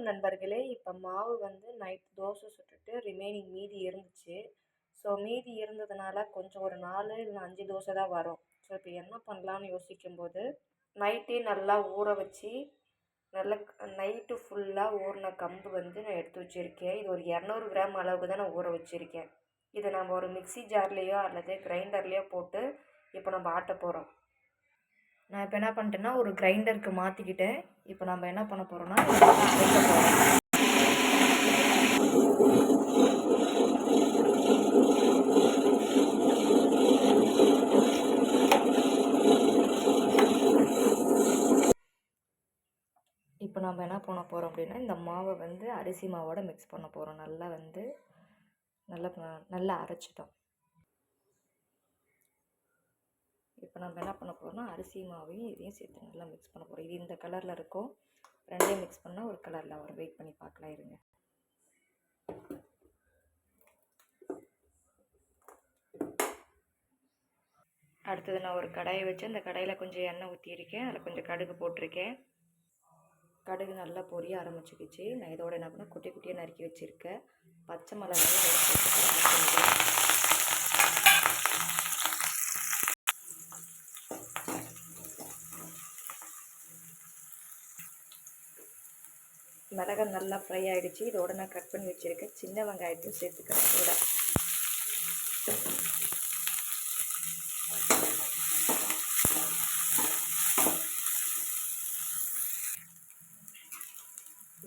வணக்கம் நண்பர்களே. இப்போ மாவு வந்து நைட் தோசை சுட்டுட்டு ரிமைனிங் மீதி இருந்துச்சு. ஸோ மீதி இருந்ததுனால கொஞ்சம் ஒரு நாலு இல்லை அஞ்சு தோசை தான் வரும். ஸோ இப்போ என்ன பண்ணலான்னு யோசிக்கும்போது நைட்டே நல்லா ஊற வச்சு நல்லா நைட்டு ஃபுல்லாக ஊறின கம்பு வந்து நான் எடுத்து வச்சுருக்கேன். இது ஒரு இரநூறு கிராம் அளவுக்கு தான் நான் ஊற வச்சுருக்கேன். இதை நம்ம ஒரு மிக்ஸி ஜார்லேயோ அல்லது கிரைண்டர்லேயோ போட்டு இப்போ நம்ம ஆட்ட போகிறோம் நான் இப்போ என்ன பண்ணிட்டேன்னா ஒரு கிரைண்டருக்கு மாற்றிக்கிட்டேன் இப்போ நம்ம என்ன பண்ண போகிறோன்னா அரைக்க போகிறோம் இப்போ நம்ம என்ன பண்ண போகிறோம் அப்படின்னா இந்த மாவை வந்து அரிசி மாவோட மிக்ஸ் பண்ண போகிறோம் நல்லா வந்து நல்லா நல்லா அரைச்சிட்டோம். இப்போ நம்ம என்ன பண்ண போகிறோம்னா அரிசி மாவையும் இதையும் சேர்த்து நல்லா மிக்ஸ் பண்ண போகிறோம் இது இந்த கலரில் இருக்கும். ரெண்டையும் மிக்ஸ் பண்ணால் ஒரு கலரில் வரும். வெயிட் பண்ணி பார்க்கலாம் இருங்க. அடுத்தது நான் ஒரு கடாயை வச்சு அந்த கடாயில் கொஞ்சம் எண்ணெய் ஊற்றியிருக்கேன் அதில் கொஞ்சம் கடுகு போட்டிருக்கேன். கடுகு நல்லா பொரிய ஆரம்பிச்சுக்கிச்சு. நான் இதோட என்ன பண்ண குட்டி குட்டியாக நறுக்கி வச்சுருக்கேன். பச்சை மிளகாய் போட்டு மிளகாய் நல்லா ஃப்ரை ஆகிடுச்சு இதோட நான் கட் பண்ணி வச்சுருக்கேன் சின்ன வெங்காயத்தையும் சேர்த்துக்கிறேன் இதோட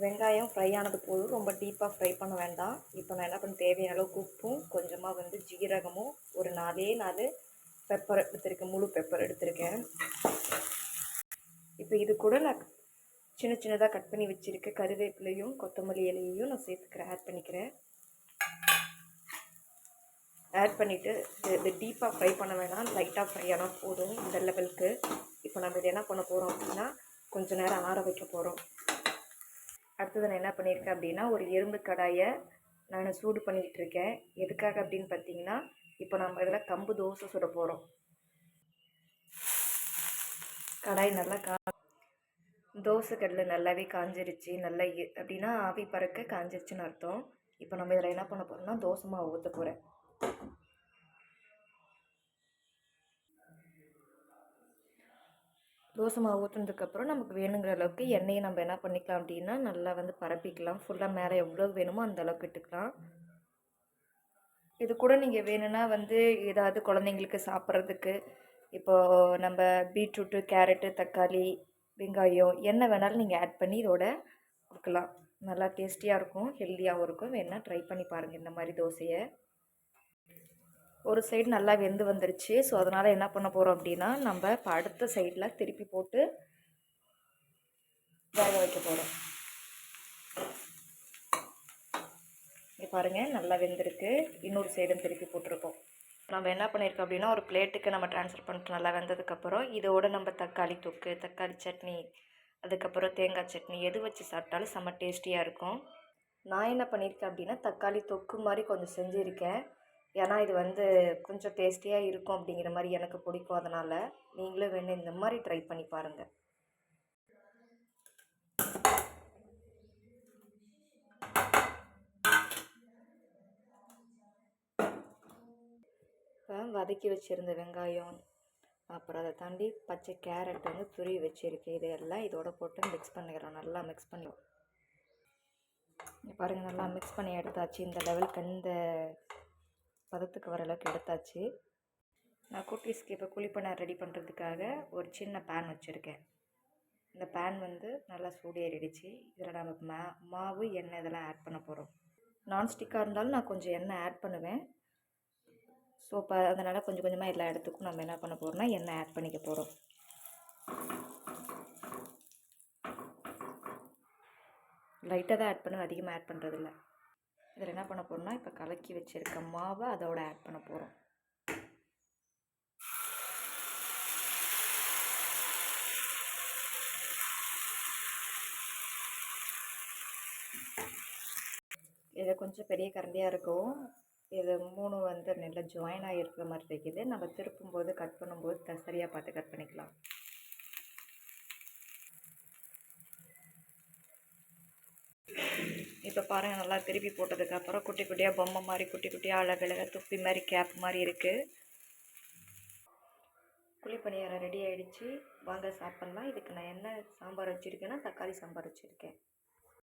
வெங்காயம் ஃப்ரை ஆனது போதும். ரொம்ப டீப்பாக ஃப்ரை பண்ண வேண்டாம். இப்போ நான் என்ன பண்ண தேவையான அளவுக்கு உப்பும் கொஞ்சமாக வந்து ஜீரகமும் ஒரு நாலே நாலு பெப்பர் எடுத்திருக்கேன். முழு பெப்பர் எடுத்திருக்கேன். இப்போ இது கூட நான் சின்ன சின்னதாக கட் பண்ணி வச்சுருக்க கருவேப்பிலையும் கொத்தமல்லி இலையையும் நான் சேர்த்துக்கிறேன். ஆட் பண்ணிக்கிறேன். ஆட் பண்ணிவிட்டு இது டீப்பாக ஃப்ரை பண்ண வேணாம். லைட்டாக ஃப்ரை ஆனால் போதும் இந்த லெவலுக்கு இப்போ நம்ம இதை என்ன பண்ண போகிறோம் அப்படின்னா கொஞ்சம் நேரம் ஆற வைக்க போகிறோம் அடுத்தது நான் என்ன பண்ணியிருக்கேன் அப்படின்னா ஒரு எறும்பு கடாயை நான் சூடு பண்ணிக்கிட்டு இருக்கேன். எதுக்காக அப்படின்னு பார்த்தீங்கன்னா இப்போ நம்ம இதில் கம்பு தோசை சுட போகிறோம் கடாய் நல்லா கா தோசை கடலை நல்லாவே காஞ்சிருச்சு நல்லா அப்படின்னா ஆவி பறக்க காஞ்சிருச்சுன்னு அர்த்தம். இப்போ நம்ம இதில் என்ன பண்ண போகிறோம்னா தோசை மாவு ஊற்ற போகிறேன் தோசை மாவு ஊற்றுனதுக்கப்புறம் நமக்கு வேணுங்கிற அளவுக்கு எண்ணெயை நம்ம என்ன பண்ணிக்கலாம் அப்படின்னா நல்லா வந்து பரப்பிக்கலாம். ஃபுல்லாக மேலே எவ்வளோ வேணுமோ அந்த அளவுக்கு இட்டுக்கலாம். இது கூட நீங்கள் வேணும்னா வந்து ஏதாவது குழந்தைங்களுக்கு சாப்பிட்றதுக்கு இப்போது நம்ம பீட்ரூட்டு கேரட்டு தக்காளி வெங்காயம் என்ன வேணாலும் நீங்கள் ஆட் பண்ணி இதோட கொடுக்கலாம். நல்லா டேஸ்டியாக இருக்கும் ஹெல்த்தியாகவும் இருக்கும். வேணால் ட்ரை பண்ணி பாருங்கள் இந்த மாதிரி தோசையை. ஒரு சைடு நல்லா வெந்து வந்துருச்சு. ஸோ அதனால் என்ன பண்ண போகிறோம் அப்படின்னா நம்ம இப்போ அடுத்த சைடில் திருப்பி போட்டு வேக வைக்க போகிறோம் இங்கே பாருங்கள் நல்லா வெந்திருக்கு. இன்னொரு சைடும் திருப்பி போட்டிருக்கோம். நம்ம என்ன பண்ணியிருக்கோம் அப்படின்னா ஒரு பிளேட்டுக்கு நம்ம ட்ரான்ஸ்ஃபர் பண்ணிட்டு நல்லா வெந்ததுக்கப்புறம் இதோட நம்ம தக்காளி தொக்கு தக்காளி சட்னி அதுக்கப்புறம் தேங்காய் சட்னி எது வச்சு சாப்பிட்டாலும் செம்ம டேஸ்டியாக இருக்கும். நான் என்ன பண்ணியிருக்கேன் அப்படின்னா தக்காளி தொக்கு மாதிரி கொஞ்சம் செஞ்சுருக்கேன். ஏன்னா இது வந்து கொஞ்சம் டேஸ்டியாக இருக்கும் அப்படிங்கிற மாதிரி எனக்கு பிடிக்கும் அதனால் நீங்களும் வேணும் இந்த மாதிரி ட்ரை பண்ணி பாருங்கள் இப்போ வதக்கி வச்சுருந்த வெங்காயம் அப்புறம் அதை தாண்டி பச்சை கேரட் வந்து துருவி வச்சுருக்கேன். இதையெல்லாம் இதோட போட்டு மிக்ஸ் பண்ணிக்கிறோம் நல்லா மிக்ஸ் பண்ணிடுவோம் பாருங்கள் நல்லா மிக்ஸ் பண்ணி எடுத்தாச்சு. இந்த லெவலுக்கு இந்த பதத்துக்கு வர அளவுக்கு எடுத்தாச்சு. நான் குட்டீஸ்க்கு இப்போ குழிப்பண்ணை ரெடி பண்ணுறதுக்காக ஒரு சின்ன பேன் வச்சுருக்கேன். இந்த பேன் வந்து நல்லா சூடேறிடுச்சு. இதில் நம்ம மா மாவு எண்ணெய் இதெல்லாம் ஆட் பண்ண போகிறோம் நான்ஸ்டிக்காக இருந்தாலும் நான் கொஞ்சம் எண்ணெய் ஆட் பண்ணுவேன். ஸோ இப்போ அதனால் கொஞ்சம் கொஞ்சமாக எல்லா இடத்துக்கும் நம்ம என்ன பண்ண போகிறோம்னா எண்ணெய் ஆட் பண்ணிக்க போகிறோம் லைட்டாக தான் ஆட் பண்ணுவேன். அதிகமாக ஆட் பண்ணுறதில்ல இதில் என்ன பண்ண போகிறோம்னா இப்போ கலக்கி வச்சுருக்க மாவை அதோட ஆட் பண்ண போகிறோம் இதை கொஞ்சம் பெரிய கரண்டியாக இருக்கும் இது மூணு வந்து நல்லா ஜாயின் ஆகிருக்கிற மாதிரி இருக்குது நம்ம திருப்பும்போது கட் பண்ணும்போது சரியாக பார்த்து கட் பண்ணிக்கலாம். இப்போ பாருங்கள் நல்லா திருப்பி போட்டதுக்கப்புறம் குட்டி குட்டியாக பொம்மை மாதிரி குட்டி குட்டியாக அழகழகாக துப்பி மாதிரி கேப் மாதிரி இருக்குது குழிப்பணியாரம் ரெடி ஆகிடுச்சி வாங்க சாப்பிட்லாம். இதுக்கு நான் என்ன சாம்பார் வச்சுருக்கேன்னா தக்காளி சாம்பார் வச்சுருக்கேன்.